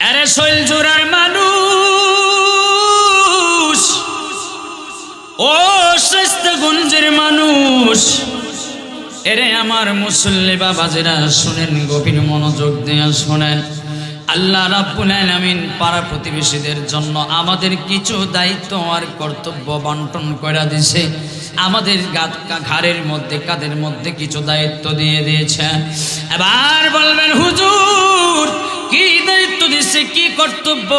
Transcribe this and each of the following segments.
আরে শৈল জোড়ার মানুষ। ও স্বাস্থ্যগঞ্জের মানুষ। এরে আমার মুসল্লি বাবাজেরা, শুনেন গভীর মনোযোগ দিয়ে শোনেন। আল্লাহ রাব্বুল আলামিন পাড়া প্রতিবেশীদের জন্য আমাদের কিছু দায়িত্ব আর কর্তব্য বন্টন করে দিছে। আমাদের ঘাড়ের মধ্যে কাদের মধ্যে কিছু দায়িত্ব দিয়ে দিয়েছে এবার বলবেন, হুজুর কি দায়িত্ব দিচ্ছে কি কর্তব্য?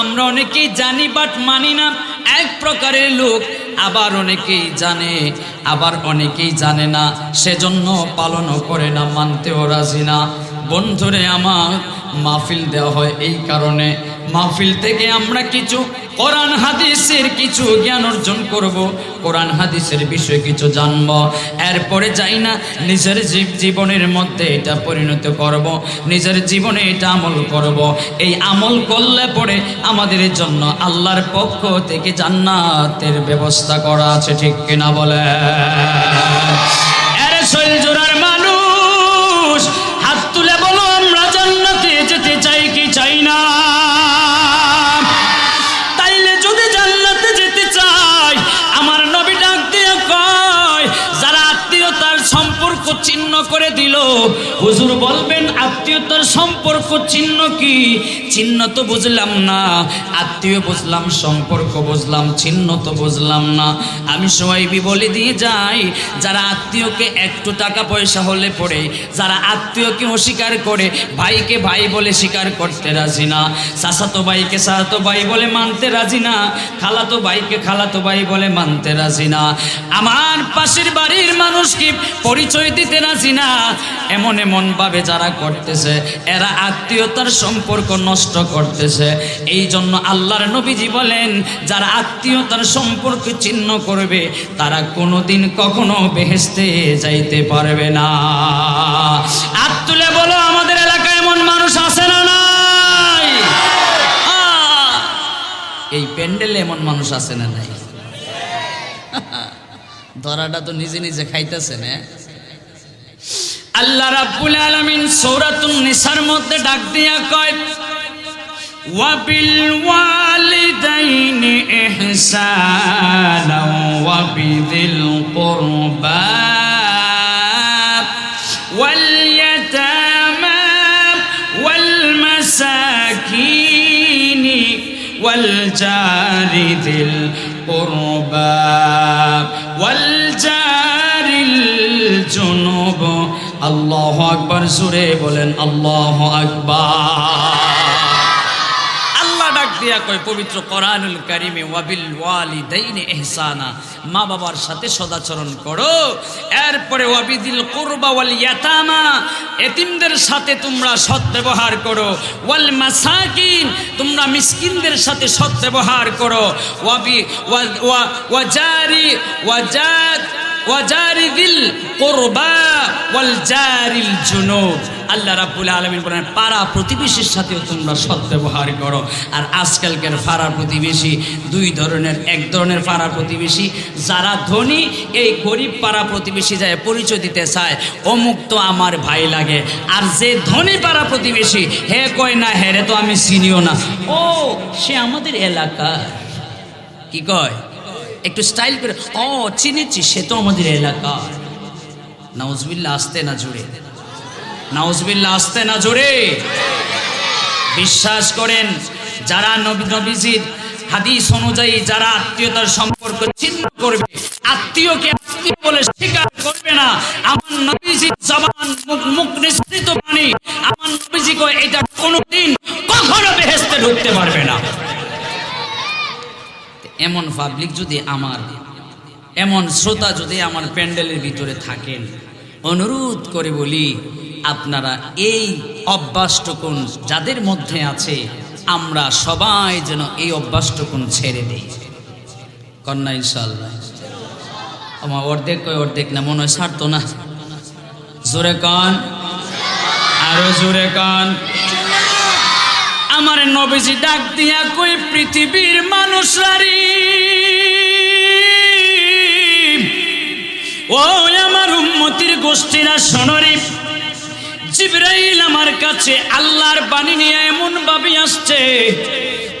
আমরা অনেকেই জানি বাট মানি না। এক প্রকারের লোক আবার অনেকেই জানে, আবার অনেকেই জানে না। সেজন্য পালনও করে না, মানতেও রাজি না। বন্ধুরে আমার মাহফিল দেওয়া হয় এই কারণে। মাহফিল থেকে আমরা কিছু কোরআন হাদিসের কিছু জ্ঞান অর্জন করব, কোরআন হাদিসের বিষয়ে কিছু জানব। এরপরে যাই না, নিজের জীব জীবনের মধ্যে এটা পরিণত করব, নিজের জীবনে এটা আমল করব। এই আমল করলে পরে আমাদের জন্য আল্লাহর পক্ষ থেকে জান্নাতের ব্যবস্থা করা আছে, ঠিক কিনা বলে সম্পর্ক চিহ্ন কি? চিহ্ন তো বুঝলাম না। আত্মীয় বুঝলাম, সম্পর্ক বুঝলাম, চিহ্ন তো বুঝলাম না। আমি সবাই বলে দিয়ে যাই, যারা আত্মীয়কে একটু টাকা পয়সা হলে পড়ে, যারা আত্মীয়কে অস্বীকার করে, ভাইকে ভাই বলে স্বীকার করতে রাজি না। চাচাতো ভাইকে চাচাতো ভাই বলে মানতে রাজি না। খালাতো ভাইকে খালাতো ভাই বলে মানতে রাজি না। আমার পাশের বাড়ির মানুষকে পরিচয় দিতে রাজি না? এমন এমন ভাবে যারা করতেছে, এরা আত্মীয়তার সম্পর্ক নষ্ট করতেছে। এই জন্য আল্লাহর নবীজি বলেন, যারা আত্মীয়তার সম্পর্ক চিহ্ন করবে, তারা কোনোদিন কখনো বেহেস্তে যাইতে পারবে না। হাত তুলে বলো, আমাদের এলাকায় এমন মানুষ আছে না নাই? এই প্যান্ডেলে এমন মানুষ আছে না নাই? ধরাটা তো নিজে নিজে খাইতেছে না আল্লাহ রাব্বুল আলামিন সূরাতুন নিসার মধ্যে ডাক দিয়া কয়, ওয়াবিল ওয়ালিদাইনি ইহসানা ওয়া বিযিল কুরবা, ওয়াল ইয়াতামা, ওয়াল মাসাকিনি, ওয়াল জারি দিল কুরবা, ওয়াল আল্লাহু আকবার সুরে বলেন, আল্লাহ আকবার। আল্লাহ ডাক দিয়া কয়, পবিত্র কোরআনুল কারিমে, ওয়াবিল ওয়ালিদাইনি এহসানা মা বাবার সাথে সদাচরণ করো। এরপরে ওয়াবিদিল কুরবা ওয়াল ইয়াতামা, এতিমদের সাথে তোমরা সৎ ব্যবহার করো। ওয়াল মাসাকিন, তোমরা মিসকিনদের সাথে সৎ ব্যবহার করো। ওয়াবি, ওয়া ওয়া, ওয়াজারি, ওয়াজাত ওয়াজারি দিল কোরবা ওয়াল জারিল জুনুব। আল্লাহ রাব্বুল আলামিন বলেন, পাড়া প্রতিবেশীর সাথেও তোমরা সৎ ব্যবহার করো। আর আজকালকার পাড়া প্রতিবেশী, দুই ধরনের, এক ধরনের পাড়া প্রতিবেশী, যারা ধনী, এই গরিব পাড়া প্রতিবেশী যায় পরিচয় দিতে চায়, অমুক তো আমার ভাই লাগে। আর যে ধনী পাড়া প্রতিবেশী, হে কয় না, হেরে তো আমি চিনিও না। ও, সে আমাদের এলাকার। কি কয়? একটু স্টাইল করে, ও, চিনেছি, সে তো আমাদের এলাকার নাউজবিল্লা আসতে না জুড়ে নাউজবিল্লা আসতে না জোরে। বিশ্বাস করেন, যারা নবী নবীজির হাদিস অনুযায়ী যারা আত্মীয়তার সম্পর্ক চিহ্ন করবে, আত্মীয়কে আত্মীয় বলে স্বীকার করবে না। আমার নবীজির জবান মুখ মুখ নিঃসৃত বাণী, আমার নবীজি কয় এটা কোনোদিন কখনো বেহেস্তে ঢুকতে পারবে না। এমন পাবলিক যদি আমার, এমন শ্রোতা যদি আমার প্যান্ডেলের ভিতরে থাকেন, অনুরোধ করে বলি, আপনারা এই অভ্যাসটুকুন যাদের মধ্যে আছে, আমরা সবাই যেন এই অভ্যাসটুকুন ছেড়ে দিই। কন্যা ইনশাল্লাহ আমার অর্ধেক কয় অর্ধেক না, মনে হয় ছাড়তো না। জোরে কন। আরও জোরে কন। নবীজি ডাক দিয়া কই, পৃথিবীর মানুষরারি ও আমার উম্মতির গোষ্ঠীরা সনরি জিব্রাইল আমার কাছে আল্লাহর বাণী নিয়ে এমন ভাবে আসছে।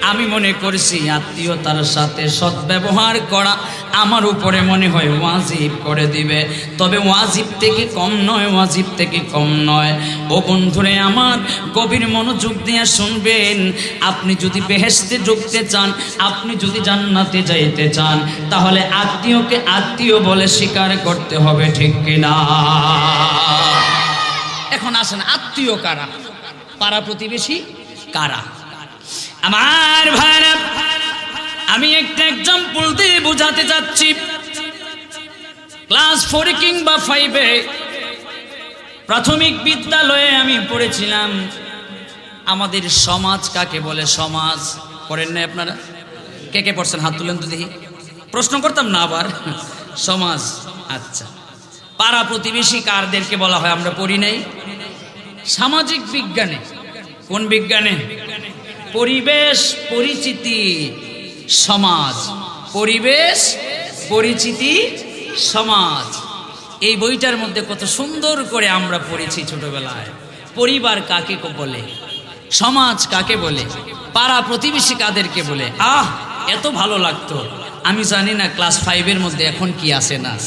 আমি মনে করছি আত্মীয়তার সাথে সদ্ব্যবহার করা আমার উপরে মনে হয় ওয়াজিব করে দিবে। তবে ওয়াজিব থেকে কম নয়, ওয়াজিব থেকে কম নয়। ও বন্ধুরে আমার, গভীর মনোযোগ দিয়ে শুনবেন। আপনি যদি বেহেস্তে ঢুকতে চান, আপনি যদি জান্নাতে যাইতে চান, তাহলে আত্মীয়কে আত্মীয় বলে স্বীকার করতে হবে, ঠিক কিনা? এখন আসেন, আত্মীয় কারা? পাড়া প্রতিবেশী কারা? আমার ভাইরা আমি একটা এক্সাম্পল দিয়ে বোঝাতে যাচ্ছি ক্লাস ফোরে কিংবা ফাইভে প্রাথমিক বিদ্যালয়ে আমি পড়েছিলাম। আমাদের সমাজ কাকে বলে? সমাজ। পড়েন না আপনারা? কে কে পড়ছেন? হাত তুলেন তো দেখি। প্রশ্ন করতাম না আবার। সমাজ। আচ্ছা। পাড়া প্রতিবেশী কারদেরকে বলা হয়, আমরা পড়ি নাই। সামাজিক বিজ্ঞানে। কোন বিজ্ঞানে? পরিবেশ পরিচিতি। সমাজ। পরিবেশ, পরিচিতি, সমাজ। এই বইটার মধ্যে কত সুন্দর করে আমরা পড়েছি ছোটবেলায়। পরিবার কাকে বলে? সমাজ কাকে বলে? পাড়া প্রতিবেশী কাদেরকে বলে। আহ, এত ভালো লাগতো। আমি জানি না ক্লাস ফাইভের মধ্যে এখন কি আছে না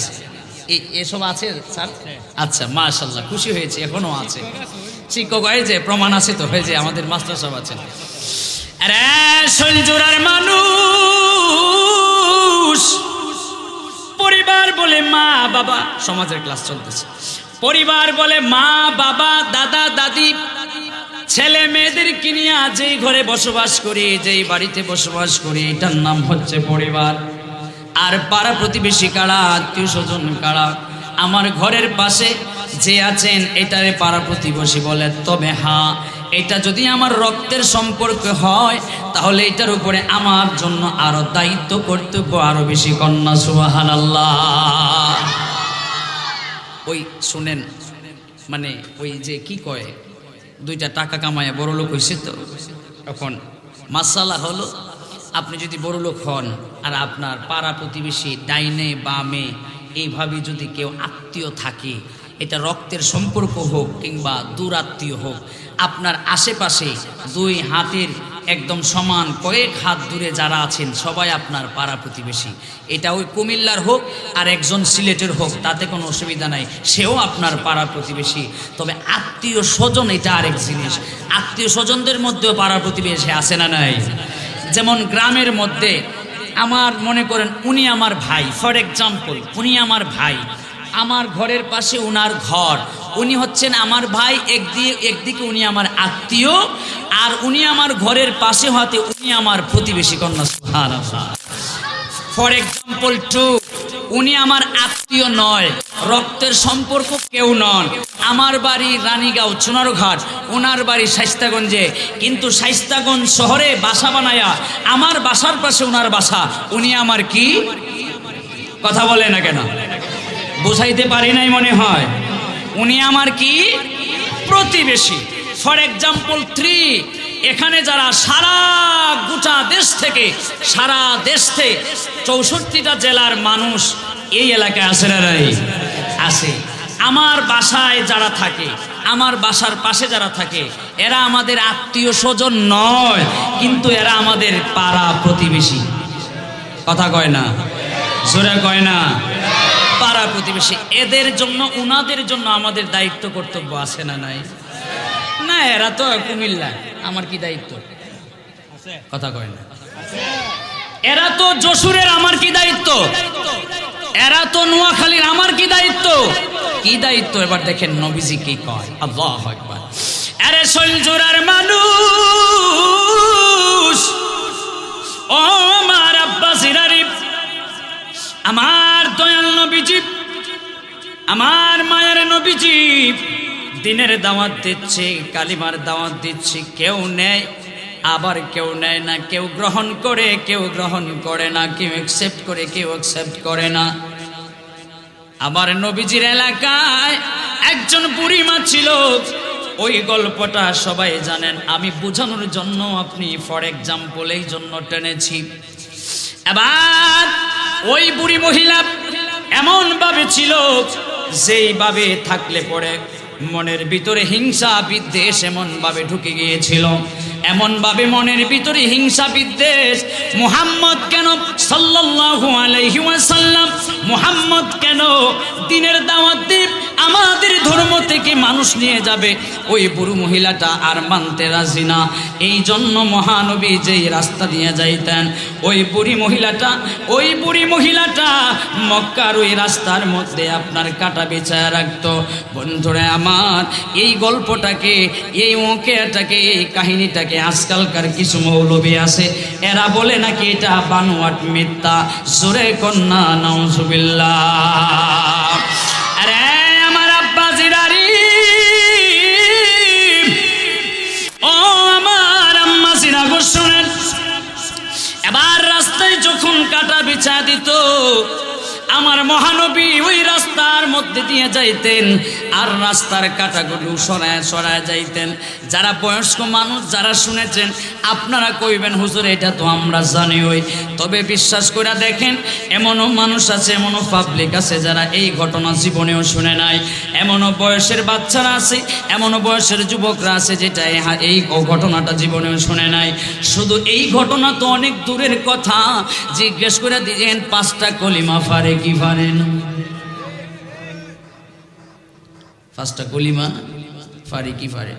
এসব আছে, স্যার? আচ্ছা মাশাল্লাহ খুশি হয়েছে, এখনও আছে। শিক্ষক হয় যে প্রমাণ আছে তো হয়ে যে আমাদের মাস্টার সব আছেন। আরে সঞ্জুরার মানুষ। পরিবার বলে মা, বাবা, সমাজের ক্লাস চলতেছে। পরিবার বলে মা, বাবা, দাদা, দাদি, ছেলে মেয়েদের কিনিয়া যেই ঘরে বসবাস করি, যেই বাড়িতে বসবাস করি, এটার নাম হচ্ছে পরিবার। আর পাড়া প্রতিবেশী কারা, আত্মীয় স্বজন কারা, আমার ঘরের পাশে যে আছেন, এটারে পাড়া প্রতিবেশী বলে। তবে হ্যাঁ এটা যদি আমার রক্তের সম্পর্ক হয়, তাহলে এটার উপরে আমার জন্য আরও দায়িত্ব কর্তব্য আরও বেশি কন্যা সুবাহান আল্লাহ ওই শুনেন মানে ওই যে কি কয়, দুইটা টাকা কামায় বড় লোক হয়েছে তো তখন মাসালা হলো, আপনি যদি বড় লোক হন আর আপনার পাড়া প্রতিবেশী ডাইনে বামে, এইভাবে যদি কেউ আত্মীয় থাকে এটা রক্তের সম্পর্ক হোক কিংবা দূরাত্মীয় হোক, আপনার আশেপাশে দুই হাতের একদম সমান কয়েক হাত দূরে যারা আছেন, সবাই আপনার পাড়া প্রতিবেশী। এটা ওই কুমিল্লার হোক আর একজন সিলেটের হোক, তাতে কোনো অসুবিধা নাই, সেও আপনার পাড়া প্রতিবেশী। তবে আত্মীয় স্বজন এটা আরেক জিনিস। আত্মীয় স্বজনদের মধ্যেও পাড়া প্রতিবেশী আছে না নাই? যেমন গ্রামের মধ্যে আমার মনে করেন, উনি আমার ভাই। ফর এক্সাম্পল উনি আমার ভাই। আমার ঘরের পাশে উনার ঘর। উনি হচ্ছেন আমার ভাই একদিকে একদিকে উনি আমার আত্মীয়, আর উনি আমার ঘরের পাশে হতে উনি আমার প্রতিবেশী কন্যা, সুবহানাল্লাহ। ফর এক্সাম্পল টু উনি আমার আত্মীয় নয়, রক্তের সম্পর্ক কেউ নন। আমার বাড়ি রানীগাঁও, চুনারঘাট ওনার বাড়ি শাইস্তাগঞ্জে। কিন্তু শাইস্তাগঞ্জ শহরে বাসা বানায়া আমার বাসার পাশে ওনার বাসা। উনি আমার কি? কথা বলে না কেন? বুঝাইতে পারি নাই মনে হয়। উনি আমার কি? প্রতিবেশী। ফর এক্সাম্পল থ্রি এখানে যারা সারা গোটা দেশ থেকে, সারা দেশ থেকে চৌষট্টিটা জেলার মানুষ এই এলাকায় আসে না আসে আমার বাসায় যারা থাকে, আমার বাসার পাশে যারা থাকে, এরা আমাদের আত্মীয় স্বজন নয়, কিন্তু এরা আমাদের পাড়া প্রতিবেশী। কথা কয় না? জোরে কয় না? পাড়া প্রতিবেশী এদের জন্য উনাদের জন্য আমাদের দায়িত্ব কর্তব্য আছে না নাই? না এরা তো কুমিল্লা আমার কি দায়িত্ব? কথা কয় না। এরা তো যশোরের আমার কি দায়িত্ব? এরা তো নোয়াখালীর আমার কি দায়িত্ব? কি দায়িত্ব? এবার দেখেন নবীজি কি কয়? আল্লাহ একবার আরে সঞ্জুরার মানুষ ও আমার আব্বা সিরারি আমার দয়াল নবীজি, আমার মায়ের নবীজি, দিনের দাওয়াত দিচ্ছে, কালিমার দাওয়াত দিচ্ছে, কেউ নেয়, আবার কেউ নেয় না, কেউ গ্রহণ করে, কেউ গ্রহণ করে না, কেউ অ্যাকসেপ্ট করে, কেউ অ্যাকসেপ্ট করে না। আমার নবীজির এলাকায় একজন বুড়িমা ছিল, ওই গল্পটা সবাই জানেন। আমি বোঝানোর জন্য আপনি ফর এক্সাম্পল এই জন্য টেনেছি। এবার ওই বুড়ি মহিলা এমন ভাবে ছিল যেইভাবে থাকলে পরে মনের ভিতরে হিংসা বিদ্বেষ এমনভাবে ঢুকে গিয়েছিল। এমনভাবে মনের ভিতরে হিংসা বিদ্বেষ, মুহাম্মদ কেন সাল্লাল্লাহু আলাইহি ওয়াসাল্লাম, মুহাম্মদ কেন দিনের দাওয়াত দিব আমাদের ধর্ম থেকে মানুষ নিয়ে যাবে? ওই বুড়ো মহিলাটা আর মানতে রাজি না। এই জন্য মহানবী যেই রাস্তা দিয়ে যাইতেন, ওই বুড়ি মহিলাটা, ওই বুড়ি মহিলাটা মক্কার ওই রাস্তার মধ্যে আপনার কাটা বেচায় রাখতো। বন্ধুরা আমার, এই গল্পটাকে, এই ওকেটাকে এই কাহিনীটাকে আজকালকার কিছু মৌলবী আছে। এরা বলে নাকি এটা বানোয়াট মিথ্যা। জোরে কন্যা নজুবিল্লাহ আরে আমার আমার এবার রাস্তায় যখন কাটা বিছা দিত আমার মহানবী ওই রাস্তার মধ্যে দিয়ে যাইতেন আর রাস্তার কাটাগুলো সরায় সরায় যাইতেন। যারা বয়স্ক মানুষ যারা শুনেছেন, আপনারা কইবেন, হুজুর, এটা তো আমরা জানি ওই তবে বিশ্বাস করে দেখেন, এমনও মানুষ আছে, এমনও পাবলিক আছে যারা এই ঘটনা জীবনেও শুনে নাই। এমনও বয়সের বাচ্চারা আছে, এমনও বয়সের যুবকরা আছে যেটা এই ঘটনাটা জীবনেও শুনে নাই। শুধু এই ঘটনা তো অনেক দূরের কথা। জিজ্ঞেস করে দিয়েন, পাঁচটা কলিমা ফারে কি ফারেন পাঁচটা কলিমা ফারে কি ফারে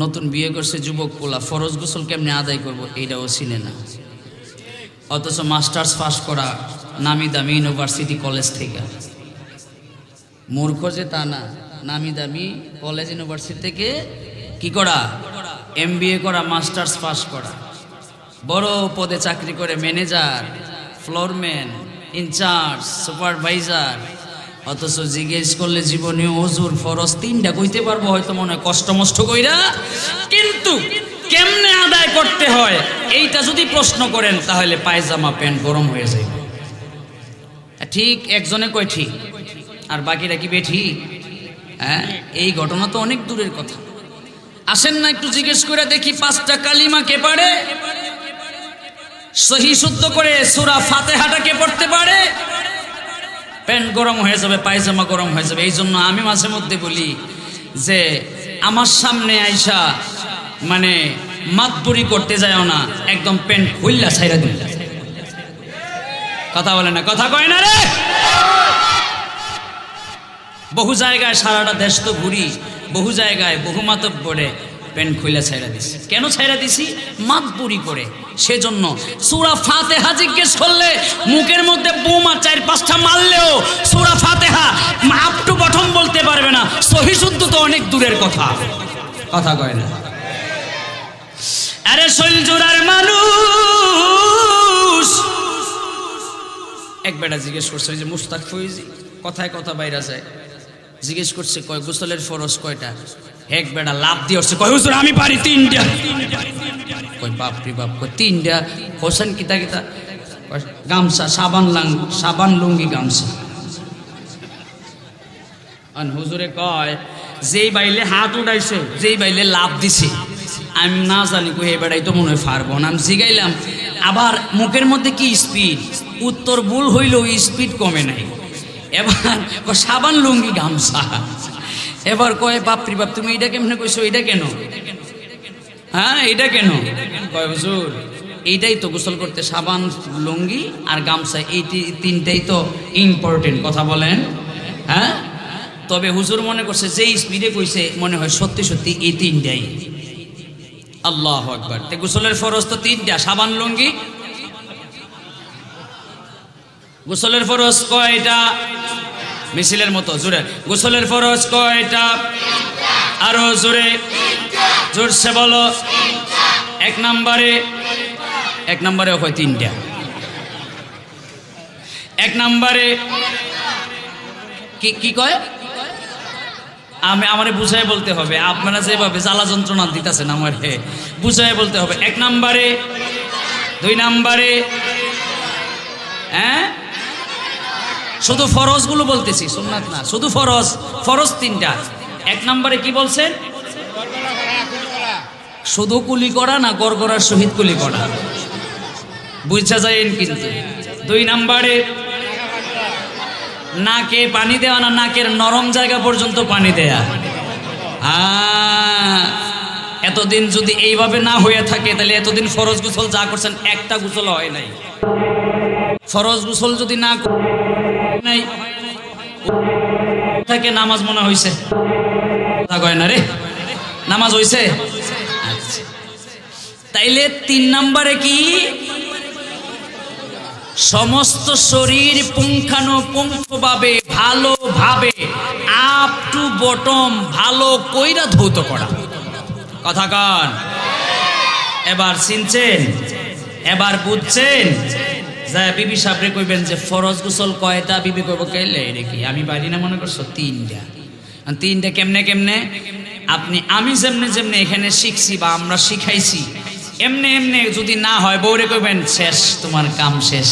নতুন বিয়ে করছে যুবক পোলা, ফরজ গোসল কেমনে আদায় করব এইটাও চিনে না। অথচ মাস্টার্স পাস করা নামি দামি ইউনিভার্সিটি কলেজ থেকে। মূর্খ যে তা না নামি দামি কলেজ ইউনিভার্সিটি থেকে কি করা? এম করা, মাস্টার্স পাস করা। বড় পদে চাকরি করে ম্যানেজার, ফ্লোরম্যান ইনচার্জ সুপারভাইজার অথচ জিজ্ঞেস করলে জীবনে অজুর ফরজ তিনটা কইতে পারব, হয়তো মনে হয় কষ্ট মষ্ট কইরা। কিন্তু কেমনে আদায় করতে হয়, এইটা যদি প্রশ্ন করেন, তাহলে পায়জামা প্যান্ট গরম হয়ে যায় ঠিক একজনে কয় ঠিক, আর বাকিরা কি বেঠি? হ্যাঁ এই ঘটনা তো অনেক দূরের কথা। আসেন না একটু জিজ্ঞেস করে দেখি পাঁচটা কালিমা কে পারে? সহি শুদ্ধ করে সুরা ফাতেহাটা কে পড়তে পারে? প্যান্ট গরম হয়ে যাবে, পায়জামা গরম হয়ে যাবে। এই জন্য আমি মাঝে মধ্যে বলি যে, আমার সামনে আইসা মানে মাতবুরি করতে যায়ও না, একদম প্যান্ট খুললা ছাইরা দিল। কথা বলে না, কথা কয় না রে? বহু জায়গায় সারাটা দেশ তো ঘুরি, বহু জায়গায় বহু মাতব পড়ে প্যান্ট খুলে ছাইরা দিছি। কেন ছাইরা দিছি? মাতবুরি করে। সেজন্য সুরা ফাতেহা জিজ্ঞেস করলে মুখের মধ্যে বোমা চার পাঁচটা মারলেও সুরা ফাতেহা আপ টু বলতে পারবে না। সহি শুদ্ধ তো অনেক দূরের কথা। কথা কয় না। আরে শৈলজোড়ার মানুষ। এক বেটা জিজ্ঞেস করছে যে মুস্তাক ফৈজি, কথায় কথা বাইরা যায়। জিজ্ঞেস করছে, কয়, গোসলের ফরজ কয়টা? এক বেটা লাভ দিয়ে উঠছে কয়, হুজুর, আমি পারি তিনটা। কয়, বাপ রে বাপ, কয়, তিনটা? হোসেন কিতা কিতা গামছা, সাবান লাং, সাবান লুঙ্গি গামছা। আর হুজুরে কয়, যেই বাইলে হাত উঠাইছে, যেই বাইলে লাভ দিছে, আমি না জানি কই এই বেড়াই তো মনে হয় পারব না। আমি জিগাইলাম, আবার মুখের মধ্যে কি স্পিড? উত্তর, ভুল হইলেও স্পিড কমে নাই। এবার সাবান লুঙ্গি গামছা। এবার কয়, বাপরি বাপ, তুমি এটা কেমনে কইছো? এটা কেন? হ্যাঁ এটা কেন? কয়, হুজুর, এইটাই তো গোসল করতে সাবান, লুঙ্গি আর গামছা, এই তিনটাই তো ইম্পর্টেন্ট কথা বলেন। হ্যাঁ? তবে হুজুর মনে করছে, যেই স্পিডে কইছে, মনে হয় সত্যি সত্যি এই তিনটাই। আল্লাহ আকবার। তে গোসলের ফরজ তো তিনটা, সাবান, লুঙ্গি। গোসলের ফরজ কয়টা? মিছিলের মতো, জোরে। গোসলের ফরজ কয়টা? আরও জোরে। জোরসে বলো। এক নম্বরে। এক নম্বরে হয় তিনটা। এক নম্বরে। কি কি কয়? আমি, আমারে বুঝাই বলতে হবে। আপনারা যেভাবে জ্বালা যন্ত্রণা দিতেছেন আমারে বুঝাই বলতে হবে। এক নম্বরে। দুই নম্বরে। হ্যাঁ? শুধু ফরজগুলো বলতেছি, সুন্নাত না, শুধু ফরজ ফরজ তিনটা। এক নম্বরে কি বলছেন শুধু কুলি করা না গড়গড়ার সহিত কুলি করা। বুঝা যায় কিন্তু। দুই নম্বরে, নাকে পানি দেওয়া না নাকের নরম জায়গা পর্যন্ত পানি দেয়া। এতদিন যদি এইভাবে না হয়ে থাকে, তাহলে এতদিন ফরজ গোসল যা করছেন, একটা গোসল হয় নাই। ফরজ গোসল যদি না নাই। থাকে নামাজ মনে হইছে? কথা কয় না রে। নামাজ হইছে? আচ্ছা। তাইলে তিন নম্বরে কি? সমস্ত শরীর পুঙ্খানুপুঙ্খভাবে, ভালোভাবে আপ টু বটম ভালো কইরা ধৌত করা। কথা কন। এবার চিনছেন? এবার বুঝছেন? যা বিবি সাবরে কইবেন যে ফরজ গোসল কয়টা? বিবি কইব, কেলে নাকি আমি বাড়ি না মনে করছ? তিনটা। তিনটা কেমনে কেমনে? আপনি, আমি যেমনে যেমনে এখানে শিখছি বা আমরা শিখাইছি, এমনে এমনে যদি না হয় বৌরে কইবেন, শেষ, তোমার কাম শেষ।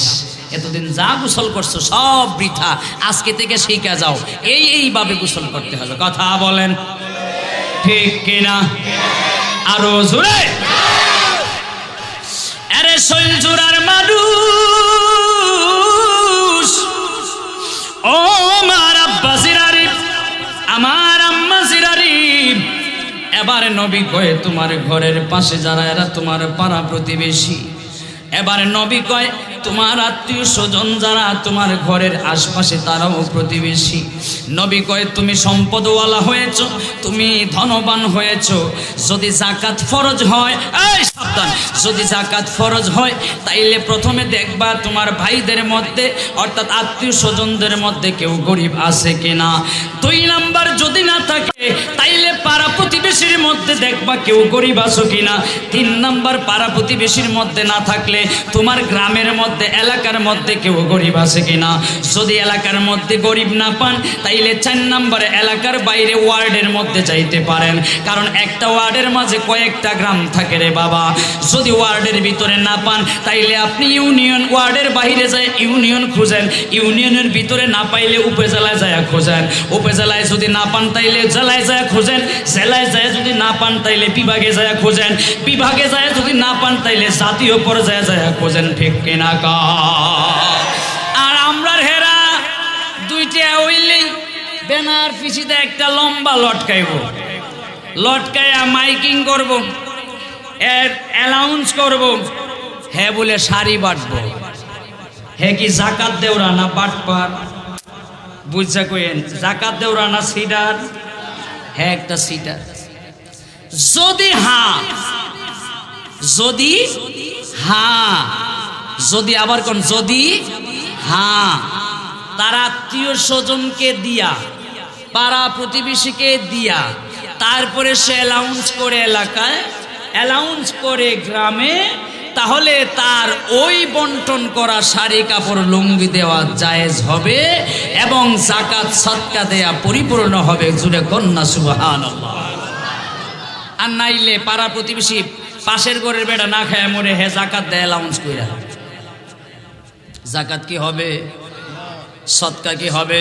এতদিন যা গোসল করছ সব বৃথা। আজকে থেকে শিখা যাও। এই এইভাবে গোসল করতে হবে কথা বলেন। ঠিক কিনা? আরও জোরে? আরে শৈলচূড়ার মানুষ। ও আমার আব্বা জিরারি, আমার আম্মা জিরারি। এবার নবী কয়ে তোমার ঘরের পাশে যারা, এরা তোমার পাড়া প্রতিবেশী। এবার নবী কয় তোমার আত্মীয় স্বজন যারা তোমার ঘরের আশপাশে, তারাও প্রতিবেশী। নবী কয়, তুমি সম্পদওয়ালা হয়েছ, তুমি ধনবান হয়েছ। যদি জাকাত ফরজ হয় সাবধান, যদি জাকাত ফরজ হয়, তাইলে প্রথমে দেখবা তোমার ভাইদের মধ্যে, অর্থাৎ আত্মীয় স্বজনদের মধ্যে কেউ গরিব আছে কিনা। দুই নাম্বার দেখবা কেউ গরিব আছো কিনা? তিন নাম্বার পাড়া প্রতিবেশীর মধ্যে না থাকলে তোমার গ্রামের মধ্যে, এলাকার মধ্যে কেউ গরিব আছে কিনা? যদি এলাকার মধ্যে গরিব না পান, তাইলে চার নাম্বারে এলাকার বাইরে ওয়ার্ডের মধ্যে যাইতে পারেন। কারণ একটা ওয়ার্ডের মাঝে কয়েকটা গ্রাম থাকে রে বাবা। যদি ওয়ার্ডের ভিতরে না পান, তাইলে আপনি ইউনিয়ন ওয়ার্ডের বাইরে যায়, ইউনিয়ন খুঁজেন। ইউনিয়নের ভিতরে না পাইলে উপজেলায় যায় খোঁজেন। উপজেলায় যদি না পান, তাইলে জেলায় যায় খোঁজেন। জেলায় যায় যদি না পান তাইলে বিভাগে যায় খোঁজেন। বিভাগে যায় যদি না পান, তাইলে জাতীয় পর্যায়ে যায় খোঁজেন ঠিক কিনা আর আমরার হেরা দুইটা হইলেই ব্যানার পিছিতে একটা লম্বা লটকাইব। লটকাইয়া মাইকিং করব, এর অ্যালাউন্স করব হ্যাঁ বলে শাড়ি বাটবো হে কি জাকাত দেওরা না বাটপার বুঝছা কইেন জাকাত দেওরা না সিডার? হ্যাঁ একটা সিডার। যদি হ্যাঁ যদি হ্যাঁ যদি আবার কোন, যদি হ্যাঁ তার আত্মীয় স্বজনকে দিয়া, পাড়া প্রতিবেশীকে দিয়া, তারপরে সে অ্যালাউন্স করে এলাকায় অ্যালাউন্স করে গ্রামে, তাহলে তার ওই বন্টন করা শাড়ি কাপড় লুঙ্গি দেওয়া জায়েজ হবে এবং জাকাত সৎকা দেয়া পরিপূর্ণ হবে। জুড়ে কন্যা সুবহান আর নাইলে পাড়া প্রতিবেশী পাশের ঘরের বেড়া না খায় মরে হে জাকাত দেয় অ্যালাউন্স কইরা। জাকাত কি হবে? সৎকা কি হবে?